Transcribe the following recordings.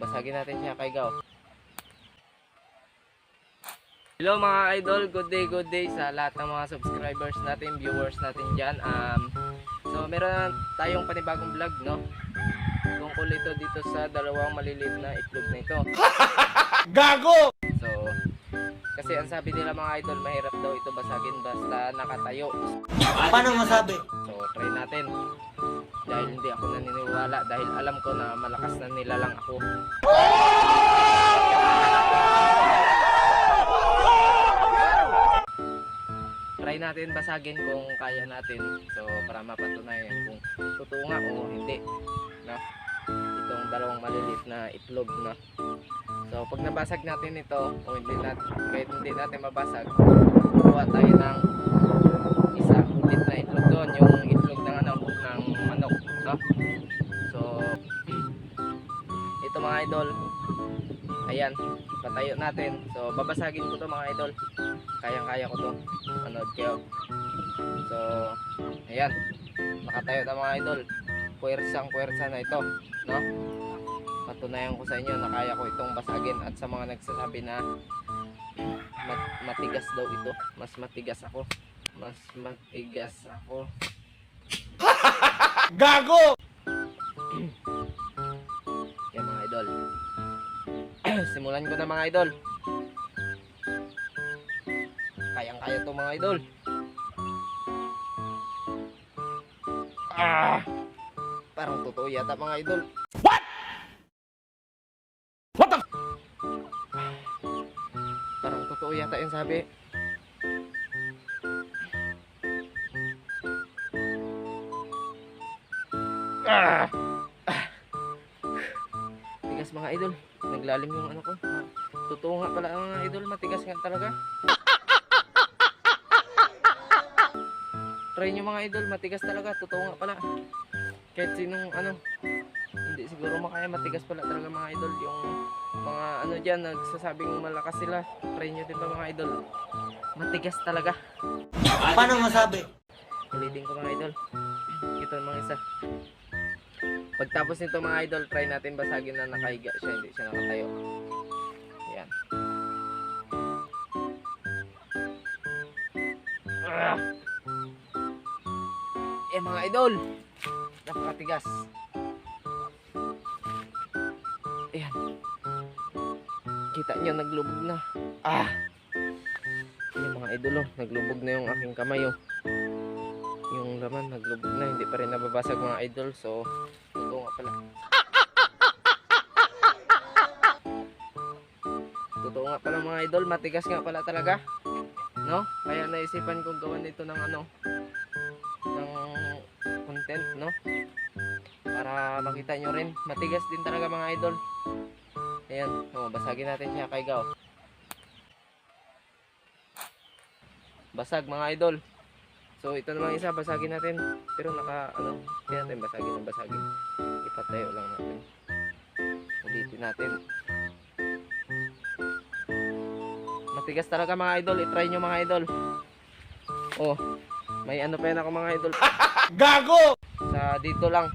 basagin natin siya kay Gao. Hello mga idol, good day, good day sa lahat ng mga subscribers natin, viewers natin dyan. Um, so meron tayong panibagong vlog, no? Tungkol ito dito sa dalawang maliliit na itlog na ito. Gago! So, kasi ang sabi nila mga idol, mahirap daw ito basagin basta nakatayo. Paano masabi? So, try natin. Dahil hindi ako naniniwala dahil alam ko na malakas na nilalang ako. Try natin basagin kung kaya natin. So, para mapatunayan kung totoo nga o hindi. Na itong dalawang maliliit na itlog na. So, pag nabasag natin ito, o hindi natin, kahit hindi natin mabasag, kuha tayo ng patayo natin. So, babasagin ko to mga idol. Kayang-kaya ko to. Manood kayo. So, ayan, nakatayo na mga idol. Puwersang puwersa na ito, no? Patunayan ko sa inyo na kaya ko itong basagin at sa mga nagsasabi na mat- matigas daw ito, mas matigas ako mas matigas ako. Gago! Yan mga idol. Simulan ko na mga idol. Kayang-kaya to mga idol. Ah! Parang totoo yata mga idol. What? What the? Parang totoo yata yung sabi. Ah! Tigas mga idol. Naglalim yung ano ko. Totoo nga pala mga idol. Matigas nga talaga. Try nyo mga idol. Matigas talaga. Totoo nga pala. Kahit sinong ano. Hindi siguro makaya. Matigas pala talaga mga idol. Yung mga ano dyan. Nagsasabing malakas sila. Try nyo din ba mga idol. Matigas talaga. Paano masabi? Ulitin ko mga idol. Ito mga isa. Pagtapos nito mga idol, try natin basagin na nakahiga siya, hindi siya nakatayo. Yan. Ah! Eh mga idol, napakatigas. Ayan. Kita nyo, naglubog na. Ah! Ayan mga idol, oh, naglubog na yung aking kamay oh yung laman naglubog na hindi pa rin nababasag mga idol so totoo nga pala mga idol. Matigas nga pala talaga. No? Kaya naisipan kong gawan nito ng ano ng content no? Para makita nyo rin. Matigas din talaga mga idol. Ayan. Oh, basagin natin siya kay Gao. Basag mga idol. So ito naman isa basagin natin. Pero naka ano, hindi natin basagin ng basagin. Ipatayo lang natin. Ulitin natin. Matigas talaga mga idol. I-try nyo mga idol. Oh, may ano pa yan ako mga idol. Gago! Sa dito lang.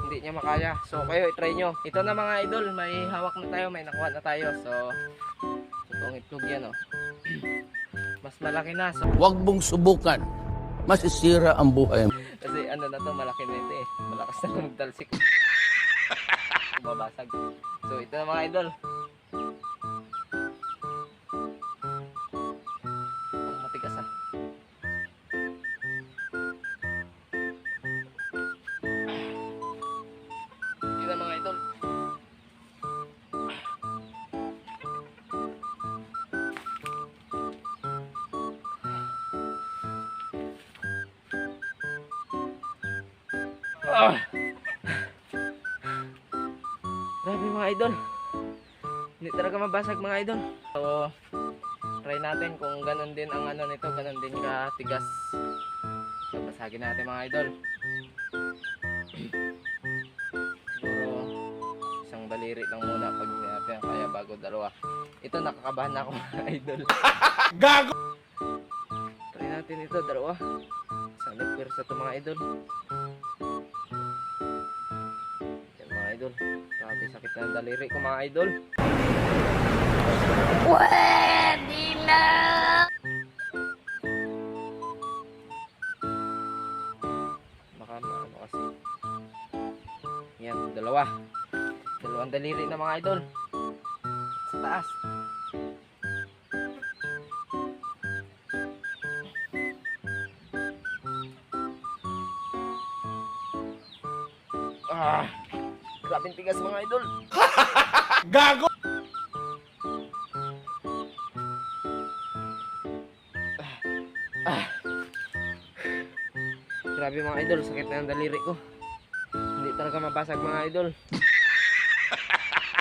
Hindi niya makaya. So kayo i-try nyo. Ito na mga idol. May hawak na tayo. May nakuha na tayo. So, itong itlog yan oh. Mas malaki na. So, Huwag mong subukan. Masisira ang buhay mo. Kasi ano na to, malaki na ito eh. Malakas na magtalsik. Mabasag. So ito na mga idol. Ah. Grabe mga idol. Hindi talaga mabasag mga idol. So, try natin kung ganun din ang ano nito, ganun din katigas. So, basagin natin mga idol. Siguro, isang baliri lang muna pag natin kaya bago dalawa. Ito, nakakabahan na ako mga idol. Gago! Try natin ito, dalawa. Sana pwersa to mga idol. Yan mga idol. Idol. Grabe sakit na daliri ko mga idol. Baka maano kasi. Yan, dalawa. Dalawang daliri na mga idol. Sa taas. Ah, grabing tigas mga idol. Gago! Grabe mga idol, sakit na ang daliri ko. Hindi talaga mabasag mga idol.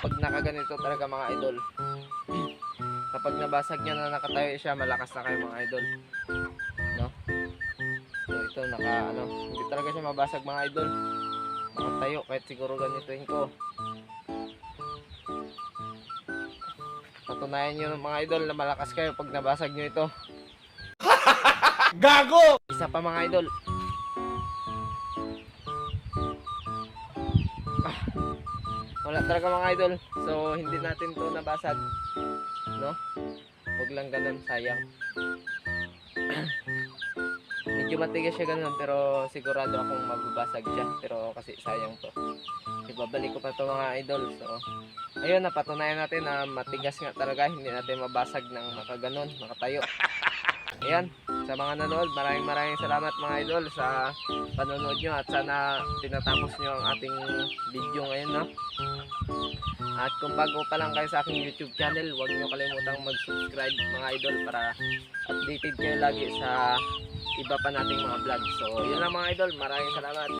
Pag nakaganito talaga mga idol. Kapag nabasag niya na nakatayo siya, malakas na kayo mga idol. No? So ito, naka ano, hindi talaga siya mabasag mga idol. Nakatayo, kahit siguro ganituin ko. Patunayan nyo mga idol na malakas kayo pag nabasag nyo ito. Gago! Isa pa mga idol. Ah, wala talaga mga idol. So, hindi natin to nabasag. No? Huwag lang ganun, sayang. Medyo matigas siya ganun, pero sigurado akong mababasag siya. Pero kasi sayang to. Ibabalik ko pa to mga idol. So, ayun, napatunayan natin na matigas nga talaga. Hindi natin mabasag ng nakaganon, nakatayo. Ayan, sa mga nanood, maraming maraming salamat mga idol sa panonood nyo at sana tinatapos nyo ang ating video ngayon, no? At kung bago pa lang kayo sa aking YouTube channel, huwag nyo kalimutang mag-subscribe mga idol para updated kayo lagi sa iba pa nating mga vlog. So, yun lang mga idol, maraming salamat.